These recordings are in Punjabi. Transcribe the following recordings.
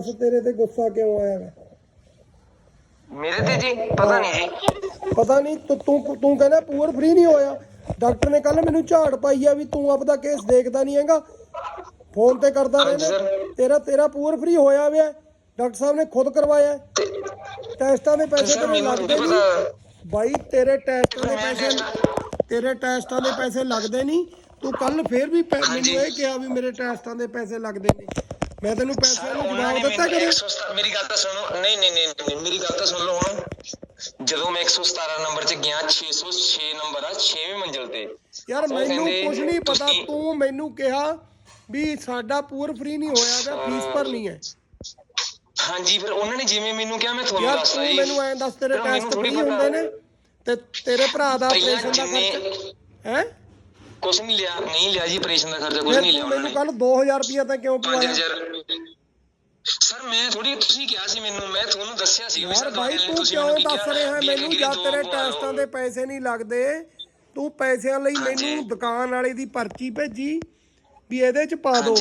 ਦੱਸ ਤੇਰੇ ਤੇ ਗੁੱਸਾ ਕਿਉਂ ਆਇਆ ਵਾ? ਮੇਰੇ ਤੇ ਜੀ ਪਤਾ ਨਹੀਂ ਜੀ। ਪਤਾ ਨਹੀਂ ਤੂੰ ਤੂੰ ਤੂੰ ਕਹਿੰਦਾ ਪੂਰ ਫ੍ਰੀ ਨਹੀਂ ਹੋਇਆ। ਡਾਕਟਰ ਨੇ ਕੱਲ ਮੈਨੂੰ ਝਾੜ ਪਾਈ ਆ ਵੀ ਤੂੰ ਆਪਦਾ ਕੇਸ ਦੇਖਦਾ ਨਹੀਂ ਹੈਗਾ। ਫੋਨ ਤੇ ਕਰਦਾ ਹਾਂਜੀ ਰਹਿੰਦਾ। ਤੇਰਾ ਤੇਰਾ ਪੂਰ ਫ੍ਰੀ ਹੋਇਆ ਵਿਆ ਡਾਕਟਰ ਸਾਹਿਬ ਨੇ ਖੁਦ ਕਰਵਾਇਆ। ਤੇ ਟੈਸਟਾਂ ਦੇ ਪੈਸੇ ਸਰ ਤੈਨੂੰ ਮੈਨੂੰ ਲੱਗਦੇ ਨਹੀਂ। ਨਹੀਂ ਬਾਈ ਤੇਰੇ ਟੈਸਟਾਂ ਦੇ ਮੈਂ ਪੈਸੇ ਤੇਰੇ ਟੈਸਟਾਂ ਦੇ ਪੈਸੇ ਲੱਗਦੇ ਨਹੀਂ। ਤੂੰ ਕੱਲ ਫੇਰ ਵੀ ਪੈ- ਹਾਂਜੀ। ਮੈਨੂੰ ਇਹ ਕਿਹਾ ਵੀ ਮੇਰੇ ਟੈਸਟਾਂ ਦੇ ਪੈਸੇ ਲੱਗਦੇ ਨੇ ਮੈਂ ਤੈਨੂੰ ਸਰ ਨੂੰ ਜਵਾਬ ਦਿੱਤਾ ਕਦੇ? 117 ਮੇਰੀ ਗੱਲ ਤਾਂ ਸੁਣੋ। ਨਹੀਂ ਨਹੀਂ ਨਹੀਂ ਨਹੀਂ, ਮੇਰੀ ਗੱਲ ਤਾਂ ਸੁਣ ਲਓ ਹੁਣ। ਜਦੋਂ ਮੈਂ 117 ਨੰਬਰ 'ਚ ਗਿਆ 606 ਨੰਬਰ ਆ 6ਵੀਂ ਮੰਜ਼ਿਲ ਤੇ। ਯਾਰ ਮੈਨੂੰ ਕੁਝ ਨਹੀਂ ਪਤਾ ਤੂੰ ਮੈਨੂੰ ਕਿਹਾ ਵੀ ਸਾਡਾ ਪੂਰ ਫ੍ਰੀ ਨਹੀਂ ਹੋਇਆ ਗਾ ਫੀਸ ਭਰਨੀ ਹੈ। ਹਾਂਜੀ ਫਿਰ ਉਹਨਾਂ ਨੇ ਜਿਵੇਂ ਮੈਨੂੰ ਕਿਹਾ ਮੈਂ ਤੁਹਾਨੂੰ ਦੱਸਦਾ ਤੂੰ ਜੀ ਮੈਨੂੰ ਐਂ ਦੱਸ ਤੇਰੇ ਟੈਸਟ ਫ੍ਰੀ। ਹੁੰਦੇ ਨੇ ਤੇ ਤੇਰੇ ਭਰਾ ਦਾ ਆਪਰੇਸ਼ਨ ਦਾ ਖਰਚਾ ਹੈ? ਕੁਝ ਨਹੀਂ ਲਿਆ ਨਹੀਂ ਲਿਆ ਜੀ ਆਪਰੇਸ਼ਨ ਦਾ ਖਰਚਾ ਕੁਝ ਨਹੀਂ ਲਿਆ ਉਹਨਾਂ ਨੇ। ਕੱਲ 2000 ਰੁਪਇਆ ਤਾਂ ਕਿਉਂ ਪਵਾਇਆ? 5000 ਸਰ ਮੈਂ ਥੋੜੀ ਤੁਸੀਂ ਕਿਹਾ ਸੀ ਮੈਨੂੰ ਮੈਂ ਤੁਹਾਨੂੰ ਦੱਸਿਆ ਸੀ ਵੀ ਸਰ ਭਾਈ ਤੂੰ ਕਿਉਂ ਦੱਸ ਰਿਹਾ ਮੈਨੂੰ ਦੋ ਤੇਰੇ। ਟੈਸਟਾਂ ਦੇ। ਪੈਸੇ ਨਹੀਂ ਲੱਗਦੇ। ਤੂੰ ਪੈਸਿਆਂ ਲਈ। ਮੈਨੂੰ ਦੁਕਾਨ ਵਾਲੇ ਦੀ ਪਰਚੀ ਭੇਜੀ ਵੀ ਇਹਦੇ ਚ ਪਾ ਦੋ।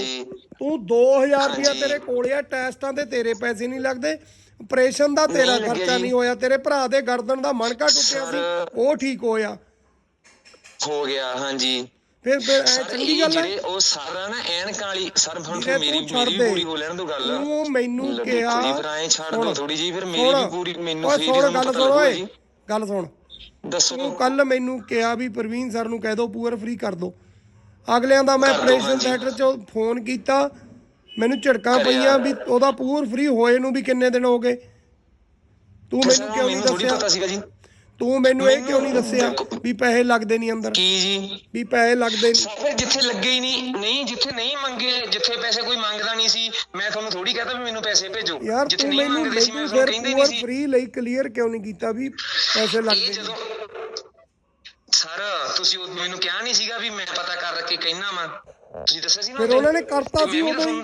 ਤੂੰ 2000 ਰੁਪਇਆ। ਤੇਰੇ ਕੋਲੇ ਆ ਟੈਸਟਾਂ ਦੇ ਤੇਰੇ ਪੈਸੇ ਨਹੀਂ ਲੱਗਦੇ। ਆਪਰੇਸ਼ਨ ਦਾ ਤੇਰਾ ਖਰਚਾ ਜੀ। ਨਹੀਂ ਹੋਇਆ। ਤੇਰੇ ਭਰਾ ਦੇ ਗਰਦਨ ਦਾ ਮਣਕਾ ਟੁੱਟਿਆ ਸੀ ਉਹ ਠੀਕ ਹੋਇਆ। ਹੋ ਗਿਆ ਹਾਂਜੀ। ਫਿਰ ਫਿਰ ਐ ਸਰ ਚੰਗੀ ਇਹ ਗੱਲ ਹੈ ਜਿਹੜੇ ਉਹ ਸਾਰਾ ਨਾ ਐਨਕਾਂ ਵਾਲੀ ਸਰ ਹੁਣ ਵੀਰੇ, ਮੇਰੀ ਛੱਡ ਮੇਰੀ ਦੇ। ਪੂਰੀ ਹੋ ਲੈਣ ਦੋ ਗੱਲ। ਤੂੰ ਮੈਨੂੰ ਲੈ ਕਿਹਾ ਜੀ, ਫਿਰ ਐਂ ਛੱਡ ਸੁਣ, ਥੋੜੀ ਜੀ ਫਿਰ ਮੇਰੀ ਸੁਣ। ਵੀ ਪੂਰੀ ਮੈਨੂੰ ਓਏ ਫੇਰ ਸੁਣ ਗੱਲ ਸੁਣ ਓਏ। ਗੱਲ ਸੁਣ। ਦੱਸੋ। ਤੂੰ ਕੱਲ ਮੈਨੂੰ ਕਿਹਾ ਵੀ ਪ੍ਰਵੀਨ ਸਰ ਨੂੰ ਕਹਿ ਦਿਓ ਪੂਰ ਫ੍ਰੀ ਕਰ ਦਿਓ ਅਗਲਿਆਂ ਦਾ ਮੈਂ ਕਰ ਦਿਓ, ਆਪਰੇਸ਼ਨ ਹਾਂਜੀ। ਥੀਏਟਰ 'ਚ ਫੋਨ ਕੀਤਾ। ਮੈਨੂੰ ਝਟਕਾਂ ਕਰਿਆ। ਪਈਆਂ ਵੀ ਉਹਦਾ ਪੂਰ ਫ੍ਰੀ ਹੋਏ ਨੂੰ ਵੀ ਕਿੰਨੇ ਦਿਨ ਹੋ ਗਏ। ਤੂੰ ਮੈਨੂੰ ਕਿਉਂ ਨਹੀਂ ਮੈਨੂੰ ਥੋੜੀ ਪਤਾ ਦੱਸਿਆ ਸੀਗਾ ਜੀ। ਤੂੰ ਮੈਨੂੰ ਇਹ ਕਿਉਂ ਨਹੀਂ ਦੱਸਿਆ। ਵੀ ਪੈਸੇ ਲੱਗਦੇ ਨਹੀਂ ਅੰਦਰ? ਕੀ ਜੀ? ਵੀ ਪੈਸੇ ਲੱਗਦੇ ਨਹੀਂ? ਸਰ ਜਿੱਥੇ ਲੱਗੇ ਹੀ ਨਹੀਂ ਨਹੀਂ ਜਿੱਥੇ ਨਹੀਂ ਮੰਗੇ ਜਿੱਥੇ ਪੈਸੇ ਕੋਈ ਮੰਗਦਾ ਨਹੀਂ ਸੀ ਮੈਂ ਤੁਹਾਨੂੰ ਥੋੜੀ ਕਹਤਾ ਵੀ ਮੈਨੂੰ ਪੈਸੇ ਭੇਜੋ। ਯਾਰ ਤੂੰ ਮੈਨੂੰ ਮੰਗਦੇ ਸੀ ਮੈਂ ਮੈਨੂੰ ਫਿਰ ਕਹਿੰਦੇ ਪੂਰ ਨਹੀਂ ਸੀ। ਫ੍ਰੀ ਲਈ ਕਲੀਅਰ ਕਿਉਂ ਨਹੀਂ ਕੀਤਾ ਵੀ ਪੈਸੇ ਲੱਗਦੇ ਜਦੋਂ ਨਹੀਂ? ਸਰ ਤੁਸੀਂ ਉਹ ਮੈਨੂੰ ਕਿਹਾ ਨਹੀਂ ਸੀਗਾ ਵੀ ਮੈਂ ਪਤਾ ਕਰ ਕੇ ਕਹਿਣਾ ਵਾ। ਤੁਸੀਂ ਦੱਸਿਆ ਸੀ ਨਾ ਫਿਰ? ਉਹਨਾਂ ਨੇ ਕਰਤਾ ਸੀ ਮੈਂ ਉਦੋਂ ਹੀ।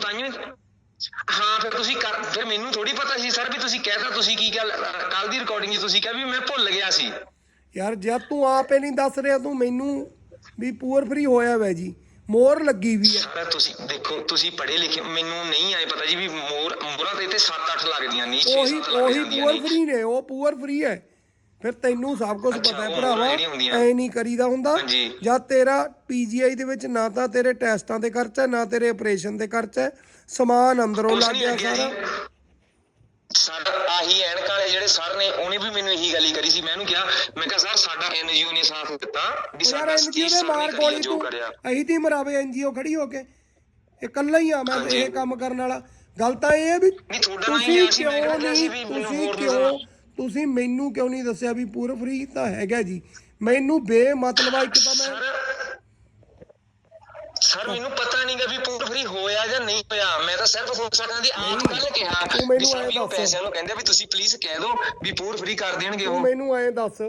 ਹਾਂ ਫਿਰ ਤੁਸੀਂ ਕਰ ਫਿਰ ਮੈਨੂੰ ਥੋੜੀ ਪਤਾ ਸੀ ਸਰ ਵੀ ਤੁਸੀਂ ਕਹਿਤਾ ਤੁਸੀਂ ਕੀ ਗੱਲ ਕੱਲ ਦੀ ਰਿਕਾਰਡਿੰਗ 'ਚ ਤੁਸੀਂ ਕਿਹਾ ਵੀ ਮੈਂ ਭੁੱਲ ਗਿਆ ਸੀ। ਯਾਰ ਜਦ ਤੂੰ ਆਪੇ ਨਹੀਂ ਦੱਸ ਰਿਹਾ ਤੂੰ ਮੈਨੂੰ ਵੀ ਪੂਰ ਫ੍ਰੀ ਹੋਇਆ ਵੈ ਜੀ ਮੋਹਰ ਲੱਗੀ ਵੀ ਹੈ ਤੁਸੀਂ ਦੇਖੋ ਤੁਸੀਂ ਪੜ੍ਹੇ ਲਿਖੇ ਮੈਨੂੰ ਨਹੀਂ ਆਏ ਪਤਾ ਜੀ ਵੀ ਮੋਰ ਮੋਰਾਂ ਤੇ ਤੇ 7-8 ਲੱਗਦੀਆਂ ਨਹੀਂ 6 ਉਹੀ 7 ਲੱਗ ਉਹੀ ਜਾਂਦੀਆਂ ਪੂਰ ਫ੍ਰੀ ਨੇ ਉਹ ਪੂਰ ਫ੍ਰੀ ਹੈ। ਫਿਰ ਤੈਨੂੰ ਸਭ ਕੁਝ ਪਤਾ ਹੈ ਭਰਾਵਾ। ਐ ਨਹੀਂ ਕਰੀਦਾ ਹੁੰਦਾ। ਜਦ ਤੇਰਾ ਪੀਜੀਆਈ ਦੇ ਵਿੱਚ ਨਾ ਤਾਂ ਤੇਰੇ ਟੈਸਟਾਂ ਦੇ ਖਰਚਾ ਨਾ ਤੇਰੇ ਆਪਰੇਸ਼ਨ ਦੇ ਖਰਚਾ ਸਮਾਨ ਅੰਦਰੋਂ ਲੱਗ ਨਹੀਂ ਗਿਆ ਸਾਰਾ। ਜੀ। ਸਾਡਾ ਆਹੀ ਐਨਕਾਂ ਵਾਲੇ ਜਿਹੜੇ ਸਰ ਨੇ ਉਹਨੇ ਵੀ ਮੈਨੂੰ ਇਹੀ ਗੱਲ ਹੀ ਕਰੀ ਸੀ। ਮੈਂ ਉਹਨੂੰ ਕਿਹਾ ਮੈਂ ਕਿਹਾ ਸਰ ਸਾਡਾ ਐਨਜੀਓ ਨੇ ਸਾਥ ਦਿੱਤਾ ਵੀ ਸਾਡਾ ਸਕੀਮ ਦੇ ਮਾਰ ਗੋਲੀ ਜੋ ਤੂੰ। ਅਹੀਂ ਦੀ ਮਰਾਵੇ ਐਨਜੀਓ ਖੜੀ ਹੋ ਕੇ। ਇਹ ਇਕੱਲਾ ਹੀ ਆ ਮੈਂ। ਇਹ ਕੰਮ ਕਰਨ ਵਾਲਾ। ਗੱਲ ਤਾਂ ਇਹ ਹੈ ਵੀ ਨਹੀਂ ਤੁਹਾਡਾ ਨਾਲ ਹੀ ਤੁਸੀਂ ਲਿਆ ਸੀ ਮੈਂ ਕਿਉਂ ਕਿਹੜਾ ਕਿਹਾ ਸੀ ਨਹੀਂ ਵੀ ਮੈਨੂੰ ਹੋਰ ਕਿਉਂ ਤੁਸੀਂ ਮੈਨੂੰ ਕਿਉਂ ਨਹੀਂ ਦੱਸਿਆ ਵੀ ਪੂਰਾ ਫ੍ਰੀ ਤਾਂ ਹੈਗਾ ਜੀ ਮੈਨੂੰ ਬੇਮਤਲਬ ਇੱਕ ਤਾਂ ਮੈਂ ਸਰ ਮੈਨੂੰ ਪਤਾ ਨਹੀਂਗਾ ਵੀ ਪੂਰ ਫਰੀ ਹੋਇਆ ਜਾਂ ਨਹੀਂ ਹੋਇਆ ਮੈਂ ਤਾਂ ਸਿਰਫ ਹੋ ਸਕਦਾ ਦੀ ਆਪ ਕੱਲ ਕਿਹਾ ਤੂੰ ਮੈਨੂੰ ਐਂ ਦੱਸ। ਪੈਸਿਆਂ ਨੂੰ ਕਹਿੰਦੇ ਵੀ ਤੁਸੀਂ ਪਲੀਜ਼ ਕਹਿ ਦਿਓ ਵੀ ਪੂਰ ਫਰੀ ਕਰ ਦੇਣਗੇ ਉਹ ਮੈਨੂੰ ਐਂ ਦੱਸ।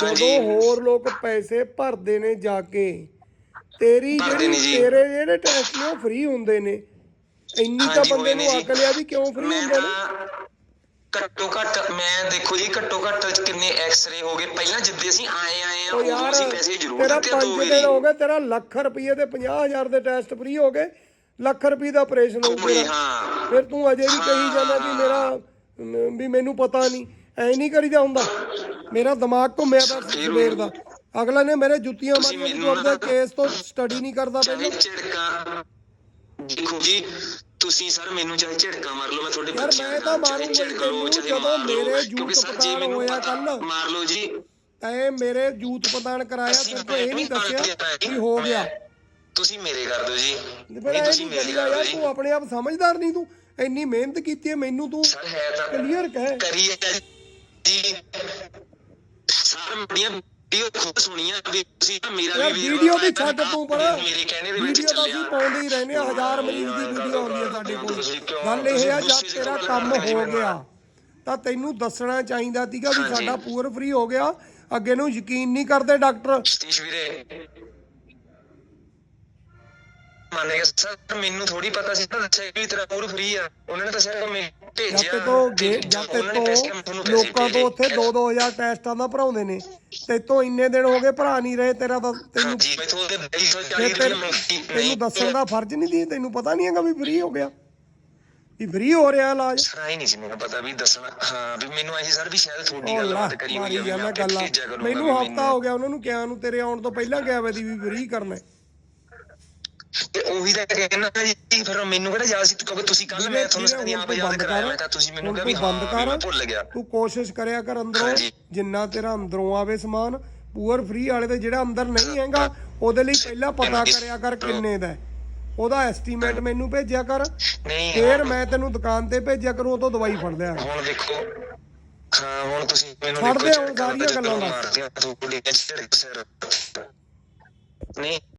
ਜਦੋਂ ਹੋਰ ਲੋਕ ਪੈਸੇ ਭਰਦੇ ਨੇ ਜਾ ਕੇ ਤੇਰੀ ਜਿਹੜੀ। ਤੇਰੇ ਜਿਹੜੇ ਟੈਸਟ ਨੇ ਉਹ ਫ੍ਰੀ ਹੁੰਦੇ ਨੇ ਇੰਨੀ ਤਾਂ ਬੰਦੇ ਨੂੰ। ਅਕਲ ਆ ਵੀ ਕਿਉਂ ਫ੍ਰੀ ਹੁੰਦੇ ਨੇ ਘੱਟੋ ਘੱਟ ਮੈਂ ਦੇਖੋ ਜੀ ਘੱਟੋ ਘੱਟ ਕਿੰਨੇ ਐਕਸ-ਰੇ ਹੋ ਗਏ। ਪਹਿਲਾਂ ਜਿੱਦੇ ਅਸੀਂ ਆਏ ਆਏ ਆ ਉਹ ਉਦੋਂ ਅਸੀਂ ਪੈਸੇ ਜ਼ਰੂਰ ਦਿੱਤੇ ਆ ਦੋ 5 ਵਾਰੀ। ਹੋ ਗਏ ਤੇਰਾ ਲੱਖ ਰੁਪਏ ਦੇ 50000 ਦੇ ਟੈਸਟ ਫ੍ਰੀ ਹੋ ਗਏ ਲੱਖ ਰੁਪਏ ਦਾ ਆਪਰੇਸ਼ਨ ਹੋ ਗਿਆ। ਫਿਰ ਤੂੰ ਅਜੇ ਵੀ ਕਹੀ ਜਾਂਦਾ ਵੀ ਮੇਰਾ ਵੀ ਮੈਨੂੰ ਪਤਾ ਨਹੀਂ ਐ ਨਹੀਂ ਕਰੀਦਾ ਹੁੰਦਾ। ਮੇਰਾ ਦਿਮਾਗ ਘੁੰਮਿਆ ਤਾਂ ਸਵੇਰ ਦਾ। ਅਗਲਾ ਨੇ ਮੇਰੇ ਜੁੱਤੀਆਂ ਮਾਰੀਆਂ ਤੂੰ ਮੈਨੂੰ ਆਪਦੇ ਕੇਸ ਤੋਂ ਸਟੱਡੀ ਨਹੀਂ ਕਰਦਾ ਪਹਿਲਾਂ। ਝੜਕਾਂ। ਦੇਖੋ ਜੀ ਤੁਸੀਂ ਸਰ ਮੈਨੂੰ ਚਾਹੇ ਝੜਕਾਂ ਮਾਰ ਲਓ ਮੈਂ ਤੁਹਾਡੇ ਯਾਰ ਬੱਚਿਆਂ ਮੈਂ ਨਾਲ ਚਾਹੇ ਮਾਰੂੰਗਾ ਹੀ ਝੜਕ ਲਓ ਚਾਹੇ ਜਦੋਂ ਮਾਰ ਲਓ ਮੇਰੇ ਜੂਤ ਕਿਉਂਕਿ ਸਰ ਜੇ ਪਤਾਣ ਮੈਨੂੰ ਹੋਇਆ ਪਤਾ। ਮਾਰ ਲਓ ਜੀ। ਐ ਮੇਰੇ ਜੂਤ ਪ੍ਰਦਾਨ ਕਰਾਇਆ ਅਸੀਂ ਤੈਨੂੰ ਇਹ ਨਹੀਂ ਦੱਸਿਆ ਵੀ ਹੋ ਗਿਆ। ਤੁਸੀਂ ਮੇਰੇ ਕਰ ਦਿਓ ਜੀ। ਫਿਰ ਨਹੀਂ ਤੁਸੀਂ ਨਹੀਂ ਮੇਰੇ ਕਰੀਦਾ ਕਰ ਦਿਓ ਯਾਰ ਜੀ। ਤੂੰ ਆਪਣੇ ਆਪ ਸਮਝਦਾਰ ਨਹੀਂ ਤੂੰ ਇੰਨੀ ਮਿਹਨਤ ਕੀਤੀ ਹੈ ਮੈਨੂੰ ਤੂੰ। ਸਰ ਹੈ ਤਾਂ ਕਲੀਅਰ ਕਹਿ। ਕਰੀ ਹੈ ਜੀ। ਸਰ ਮੇਰੀਆਂ ਵੀਡੀਓ ਖੁਦ ਸੁਣੀਆਂ ਵੀ ਤੁਸੀਂ ਮੇਰਾ ਵੀ ਵੀਡੀਓ ਬਣਾਇਆ, ਛੱਡ ਤੂੰ ਪਰ ਮੇਰੇ ਕਹਿਣੇ ਦੇ ਵਿੱਚ ਵੀਡੀਓ ਤਾਂ ਚੱਲਿਆ। ਪਾਉਂਦੇ ਹੀ ਰਹਿੰਦੇ ਆ ਹਜ਼ਾਰ ਮਰੀਜ਼ ਦੀ ਵੀਡੀਓ ਆਉਂਦੀ ਹੈ ਸਾਡੇ ਕੋਲ। ਗੱਲ ਇਹ ਆ ਜਦ ਤੇਰਾ ਕੰਮ ਹੋ ਗਿਆ ਤਾਂ ਤੈਨੂੰ ਦੱਸਣਾ ਚਾਹੀਦਾ ਸੀਗਾ ਵੀ। ਸਾਡਾ ਪੂਰ ਫ੍ਰੀ ਹੋ ਗਿਆ। ਅੱਗੇ ਨੂੰ ਯਕੀਨ ਨਹੀਂ ਕਰਦੇ ਡਾਕਟਰ। ਸਤੀਸ਼ ਵੀਰੇ ਮੰਨੇਗਾ ਸਰ ਮੈਨੂੰ ਥੋੜੀ ਪਤਾ ਸੀ ਨਾ ਵੀ ਤੇਰਾ ਪੂਰ ਫ੍ਰੀ ਆ। ਉਹਨਾਂ ਨੇ ਤਾਂ ਸਿਰਫ ਮੈਨੂੰ ਭੇਜਿਆ। ਜਦ ਤੇ ਜਦੋਂ ਤੇ ਲੋਕਾਂ ਤੋਂ ਉੱਥੇ ਭੇਜੇ। 2-2000 ਟੈਸਟਾਂ ਦਾ ਭਰਾਉਂਦੇ ਨੇ। ਤੇ ਤੋਂ ਇੰਨੇ ਦਿਨ ਹੋ ਗਏ ਭਰਾ ਨਹੀਂ ਰਹੇ ਤੇਰਾ ਤਾਂ ਤੈਨੂੰ ਹਾਂਜੀ ਮੈਥੋਂ ਉਹਦੇ 240 ਫਿਰ ਰੁਪਏ ਤੈਨੂੰ ਦੱਸਣ ਦਾ ਫਰਜ਼ ਨਹੀਂ ਦੀ ਤੈਨੂੰ ਪਤਾ ਨਹੀਂ ਹੈਗਾ ਵੀ ਫ੍ਰੀ ਹੋ ਗਿਆ। ਵੀ ਫ੍ਰੀ ਹੋ ਰਿਹਾ ਇਲਾਜ। ਸਰ ਆਈ ਨਹੀਂ ਸੀ ਮੈਨੂੰ ਪਤਾ ਵੀ ਦੱਸਣਾ। ਹਾਂ ਵੀ ਮੈਨੂੰ ਇਹੀ ਸਰ ਵੀ ਸ਼ਾਇਦ ਤੁਹਾਡੀ ਉਹ ਗੱਲ ਲਾ ਬਾਤ ਕਰੀ ਹੋਈ ਮਾਰੀ ਆ ਮੈਨੂੰ ਹਫਤਾ ਹੋ ਗਿਆ ਉਹਨਾਂ ਨੂੰ ਕਿਹਾ ਨੂੰ ਤੇਰੇ ਆਉਣ ਤੋਂ ਪਹਿਲਾਂ ਕਿਹਾ ਵੇ ਦੀ ਵੀ ਫ੍ਰੀ ਕਰਨਾ। ਤੇ ਉਹੀ ਤਾਂ ਕਹਿਣਾ ਜੀ ਫਿਰ ਮੈਨੂੰ ਕਿਹੜਾ ਯਾਦ ਸੀ ਕਿਉਂਕਿ ਤੁਸੀਂ ਕੱਲ ਮੈਂ ਤੁਹਾਨੂੰ ਸਨੀ ਆਪ ਯਾਦ ਕਰਾਇਆ ਕਰ। ਮੈਂ ਤਾਂ ਤੁਸੀਂ ਮੈਨੂੰ ਕਿਹਾ ਵੀ ਹਾਂ ਬੰਦ ਕਰ। ਭੁੱਲ ਗਿਆ ਤੂੰ ਕੋਸ਼ਿਸ਼ ਕਰਿਆ ਕਰ ਅੰਦਰੋਂ। ਜਿੰਨਾ ਤੇਰਾ ਅੰਦਰੋਂ ਆਵੇ ਸਮਾਨ ਪੂਅਰ ਫ੍ਰੀ ਵਾਲੇ ਤੇ ਜਿਹੜਾ ਅੰਦਰ ਨਹੀਂ ਹੈਗਾ ਉਹਦੇ ਲਈ ਪਹਿਲਾਂ ਪਤਾ ਕਰਿਆ ਕਰ ਕਿੰਨੇ ਦਾ ਹੈ। ਉਹਦਾ ਐਸਟੀਮੇਟ ਮੈਨੂੰ ਭੇਜਿਆ ਕਰ ਨਹੀਂ ਫੇਰ ਮੈਂ ਤੈਨੂੰ ਦੁਕਾਨ ਤੇ ਭੇਜਿਆ ਕਰੂੰ ਉਤੋਂ ਦਵਾਈ ਫੜ ਲਿਆ ਹੁਣ ਦੇਖੋ ਹਾਂ ਹੁਣ ਤੁਸੀਂ ਮੈਨੂੰ ਦੇ ਹੁਣ ਝਿੜਕਾਂ ਸਾਰੀਆਂ ਗੱਲਾਂ ਦਾ। ਹੋ ਨਹੀਂ